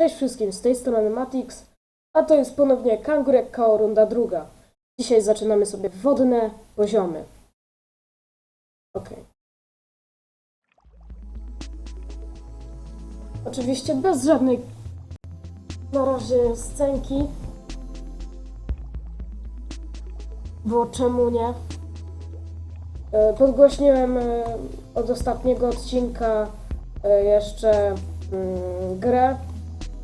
Cześć wszystkim, z tej strony Matix, a to jest ponownie Kangurek Kao runda druga. Dzisiaj zaczynamy sobie wodne poziomy. Ok. Oczywiście bez żadnej na razie scenki. Bo czemu nie? E, Podgłośniłem e, od ostatniego odcinka e, jeszcze mm, grę,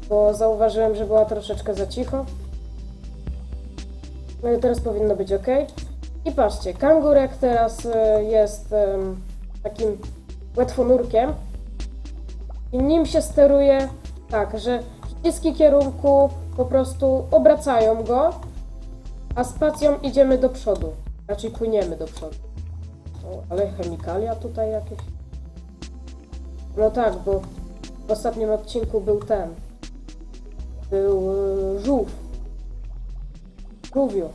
bo zauważyłem, że była troszeczkę za cicho. No i teraz powinno być ok. I patrzcie, kangurek teraz e, jest takim łatwonurkiem i nim się steruje tak, że przyciski kierunku po prostu obracają go, a spacją idziemy do przodu. Raczej płyniemy do przodu. O, ale chemikalia tutaj jakieś? No tak, bo w ostatnim odcinku był ten. Był y, żółw. Żółwiu.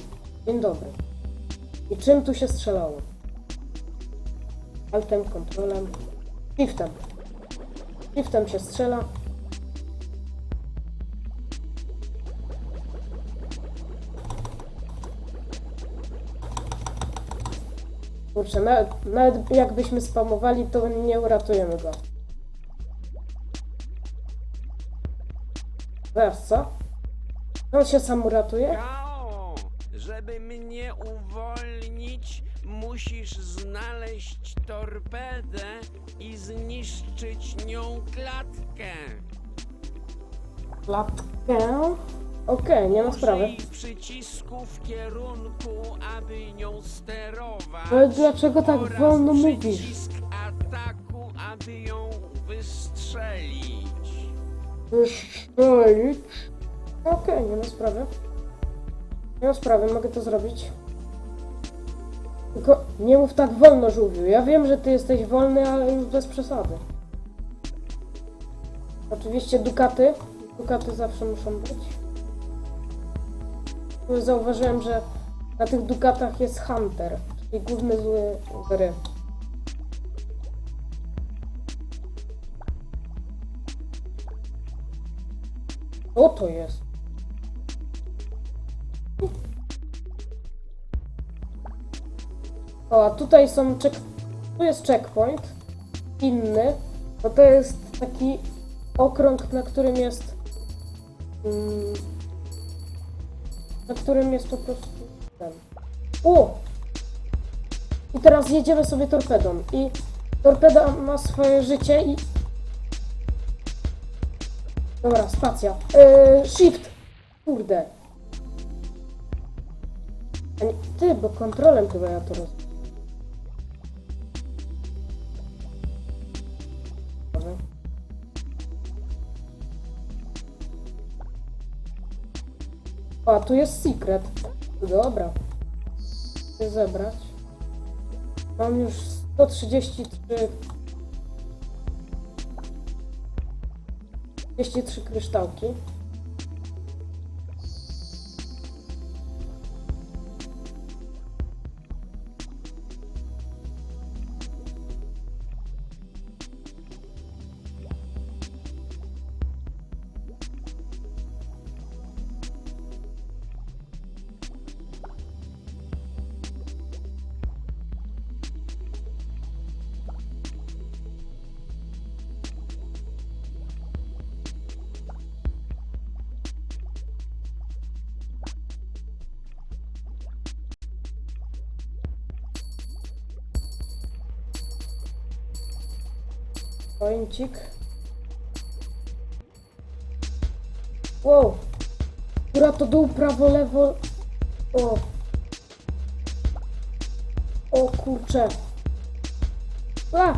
Dzień dobry. I czym tu się strzelało? Altem, kontrolem, shiftem. Shiftem się strzela. Kurczę, nawet, nawet jakbyśmy spamowali, to nie uratujemy go. Teraz co? On się sam uratuje? Kao, żeby mnie uwolnić, musisz znaleźć torpedę i zniszczyć nią klatkę. Klatkę. Okej, nie ma sprawy. Użyj przycisku w kierunku, aby nią sterować. Ale dlaczego tak oraz wolno mówisz? przycisk ataku, aby ją wystrzelić. Wystrzelić. Okej, nie ma sprawy. Nie ma sprawy, mogę to zrobić. Tylko nie mów tak wolno, żółwiu. Ja wiem, że ty jesteś wolny, ale już bez przesady. Oczywiście dukaty. Dukaty zawsze muszą być. Zauważyłem, że na tych dukatach jest Hunter, czyli główny zły gry. Co to jest? O, a tutaj są check... Tu jest checkpoint. Inny. Bo to jest taki okrąg, na którym jest... Mm, na którym jest po prostu ten. O! I teraz jedziemy sobie torpedą. I torpeda ma swoje życie i... Dobra, spacja. Yy, shift! Kurde. A nie, ty, bo kontrolem chyba ja to roz... A tu jest secret. Dobra. Chcę zebrać. Mam już 133... 203 kryształki. Pońcik. Wow. Góra to dół, prawo, lewo. O. O kurcze. A!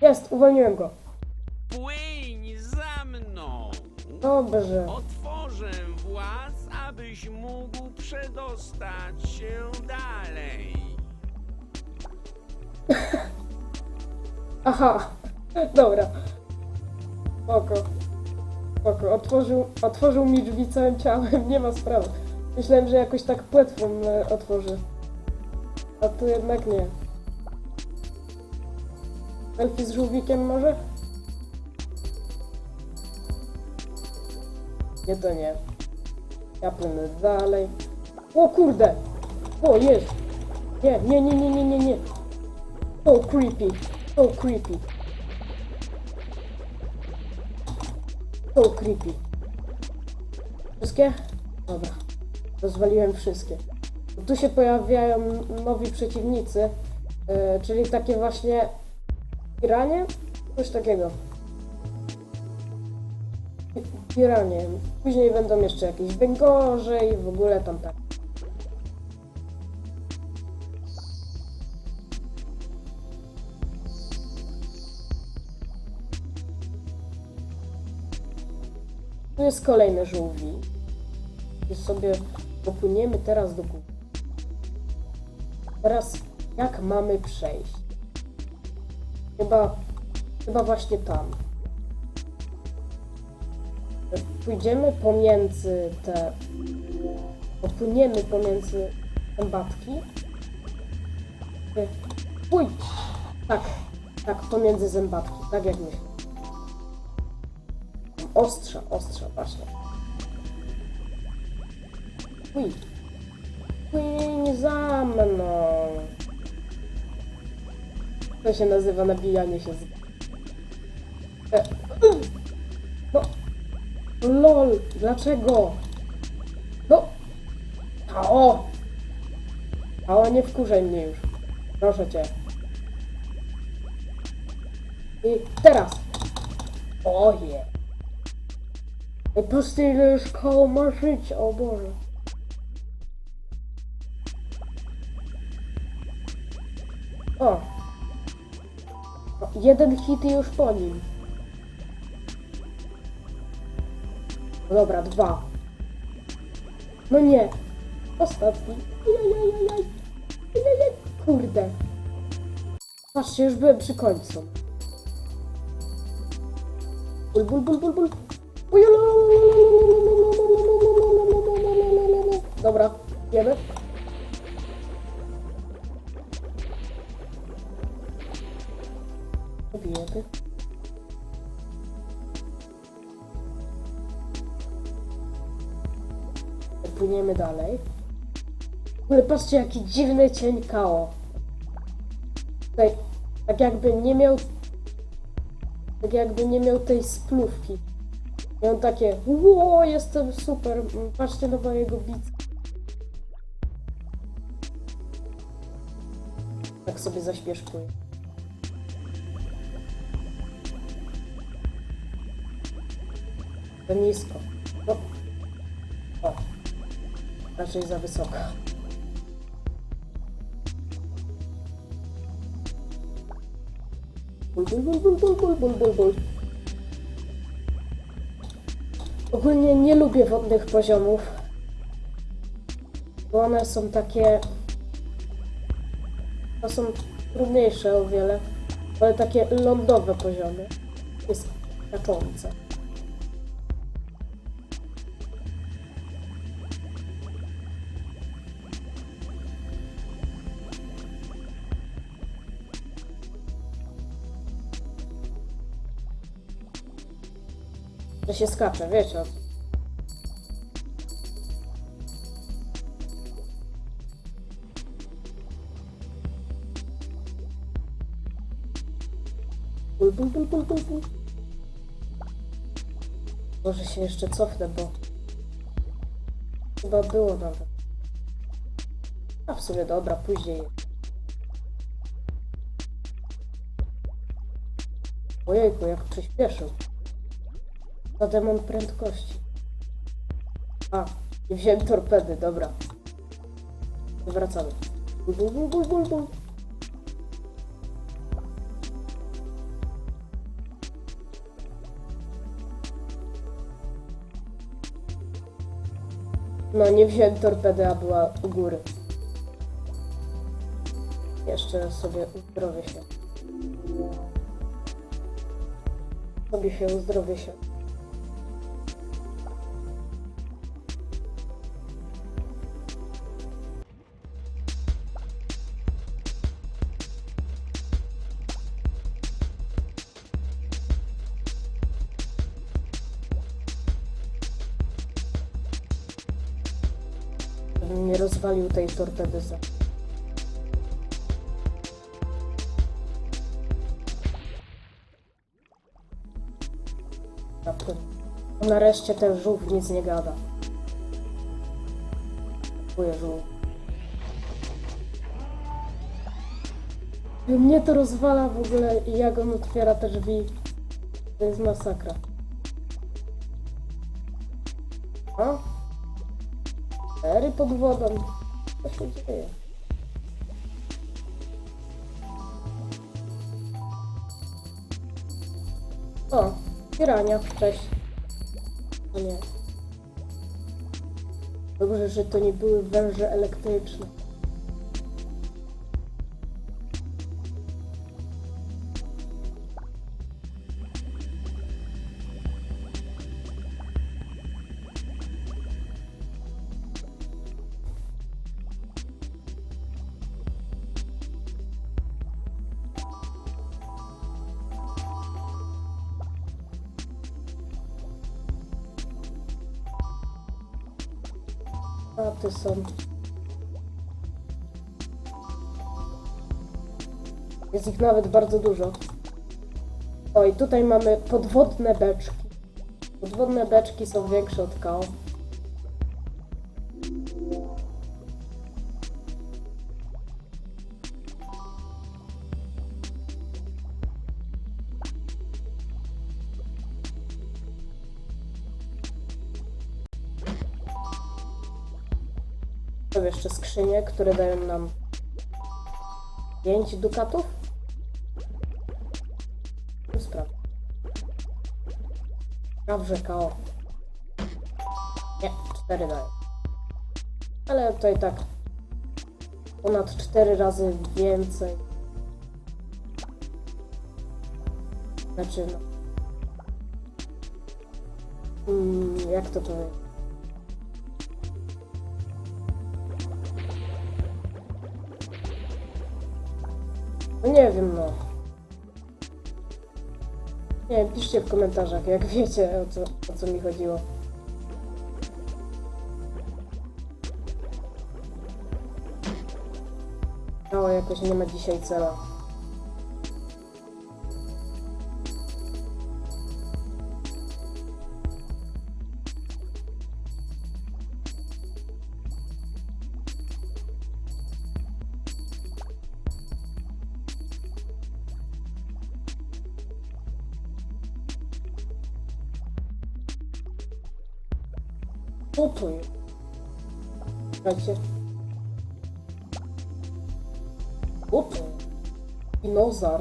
Jest, uwolniłem go. Płyń za mną! Dobrze. Otworzę właz, abyś mógł przedostać się dalej. Aha. Dobra. Spoko. Spoko. Otworzył, otworzył mi drzwi całym ciałem, nie ma sprawy. Myślałem, że jakoś tak płetwą e, otworzy. A tu jednak nie. Selfie z żółwikiem może? Nie, to nie. Ja płynę dalej. O kurde! O, jest! Nie, nie, nie, nie, nie, nie, nie. So creepy. So creepy. So creepy. Wszystkie? Dobra. Rozwaliłem wszystkie. Tu się pojawiają nowi przeciwnicy, yy, czyli takie właśnie piranie? Coś takiego. Pi- Piranie. Później będą jeszcze jakieś węgorze i w ogóle tam tak. Jest kolejny żółwi. I sobie popłyniemy teraz do góry. Teraz jak mamy przejść? Chyba, chyba właśnie tam. Pójdziemy pomiędzy te... Popłyniemy pomiędzy zębatki. Pój! Tak, tak, pomiędzy zębatki, tak jak myślę. Ostrza, ostrza, właśnie. Pój! Płyń za mną! To się nazywa nabijanie się z... E, no... LOL! Dlaczego? No! Ao! Ao, nie wkurzaj mnie już. Proszę cię. I teraz! Oje! I patrzcie ile już koło ma życia, o Boże. O! Jeden hit i już po nim. Dobra, dwa. No nie. Ostatni. Jajajajaj. Jajajaj. Kurde. Patrzcie, już byłem przy końcu. Bul, bul, bul, bul, bul. Dobra, wiemy. Pobijemy. Płyniemy dalej. Ogóle patrzcie, jaki dziwny cień Kao. Tutaj, tak jakby nie miał... Tak jakby nie miał tej splówki. I on takie, ło, jestem super, patrzcie na mojego bicka. Tak sobie zaśmieszkuję. Za nisko. No. O. Raczej za wysoko. Bul, bul, bul, bul, bul, bul, bul, bul. Ogólnie nie lubię wodnych poziomów, bo one są takie... To są trudniejsze o wiele, ale takie lądowe poziomy. Jest skaczące. Że się skacze, wiecie o co. Bul, bul, bul, bul, bul, bul. Może się jeszcze cofnę, bo chyba było nawet. A w sumie dobra, później. Ojejku, jak przyspieszył. To demon prędkości. A, nie wziąłem torpedy, dobra. Wracamy. Bul, bul, bul, bul. No, nie wziąłem torpedy, a była u góry. Jeszcze sobie uzdrowię się. Sobie się uzdrowię się. Rozwalił tej torpedy za. Raptor. Nareszcie ten żółw nic nie gada. Dziękuję, żółw. Mnie to rozwala w ogóle i jak on otwiera te drzwi. To jest masakra. A? Cztery pod wodą. Co się dzieje? O, pirania, cześć. O nie. Dobrze, że to nie były węże elektryczne. A ty są. Jest ich nawet bardzo dużo. O, i tutaj mamy podwodne beczki. Podwodne beczki są większe od KO. Są jeszcze skrzynie, które dają nam 5 dukatów. No sprawdź. Sprawdź, że KO. Nie, 4 dają. Ale to i tak ponad 4 razy więcej. Znaczy, no. Mm, jak to powiedzieć? No nie wiem, no. Nie wiem, piszcie w komentarzach, jak wiecie, o co, o co mi chodziło. O, jakoś nie ma dzisiaj cela. Jest? Słuchajcie. Jest? Dinozaur.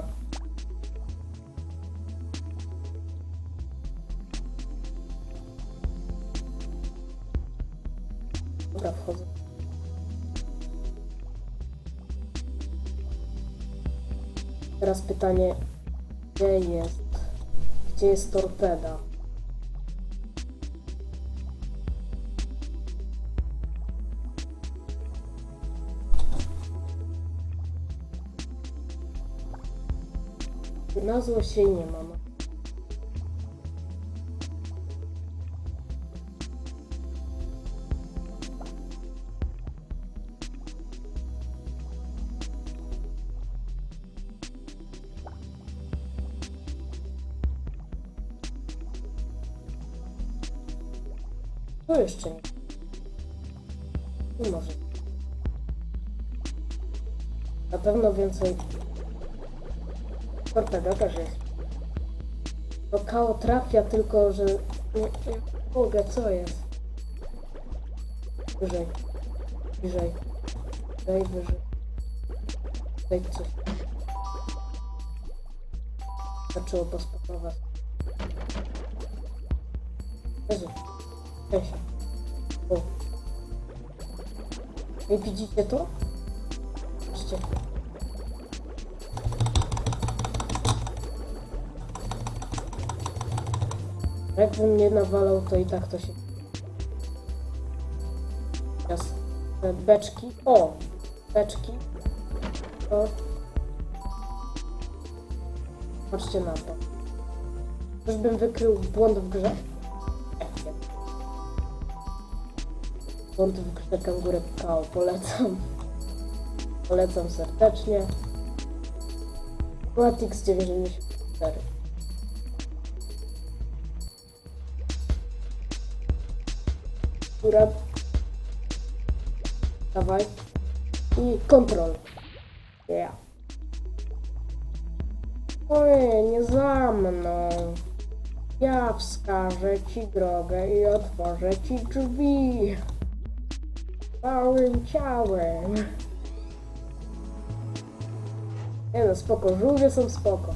Dobra, wchodzę. Teraz pytanie, gdzie jest, gdzie jest torpeda? Na zło się nie mam. To jeszcze nie. Nie może. Na pewno więcej Torpeda też jest. No KO trafia, tylko że... Nie, nie mogę, co jest? Wyżej. Wyżej. Wyżej, wyżej. Tutaj coś. Zaczęło pospokować. Jezu. Cześć. O. I widzicie to? Patrzcie. Jakbym nie nawalał, to i tak to się... Teraz te beczki. O! Beczki. O. Patrzcie na to. Czyżbym wykrył błąd w grze? Błąd w grze Kangurek KO. Polecam. Polecam serdecznie. Matix 94. Góra. Dawaj. I kontrol. Yeah. Ojej, nie za mną. Ja wskażę ci drogę i otworzę ci drzwi. Całym ciałem. Nie no, spoko, żółwie są spoko.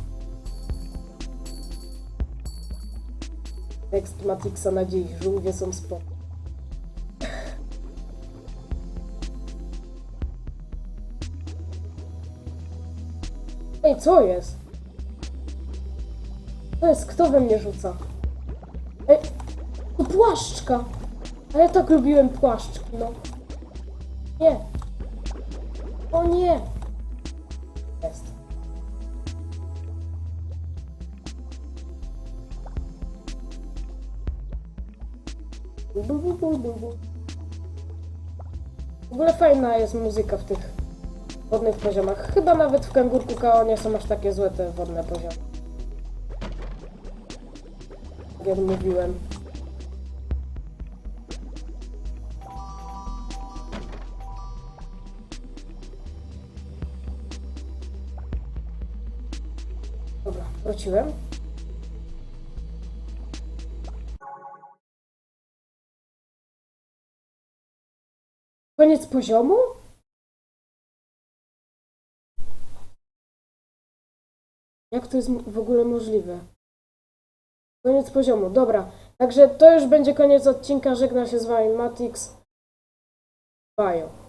Tekst Matixa na dziś, żółwie są spoko. Ej, co jest? To jest, kto we mnie rzuca? Ej, to płaszczka! A ja tak lubiłem płaszczki, no. Nie. O nie! Jest. Bu, bu, bu, bu, bu. W ogóle fajna jest muzyka w tych wodnych poziomach. Chyba nawet w Kangurku KO nie są aż takie złe te wodne poziomy. Tak jak mówiłem. Dobra, wróciłem. Koniec poziomu? Jak to jest w ogóle możliwe? Koniec poziomu, dobra. Także to już będzie koniec odcinka. Żegna się z wami Matix. Bajo.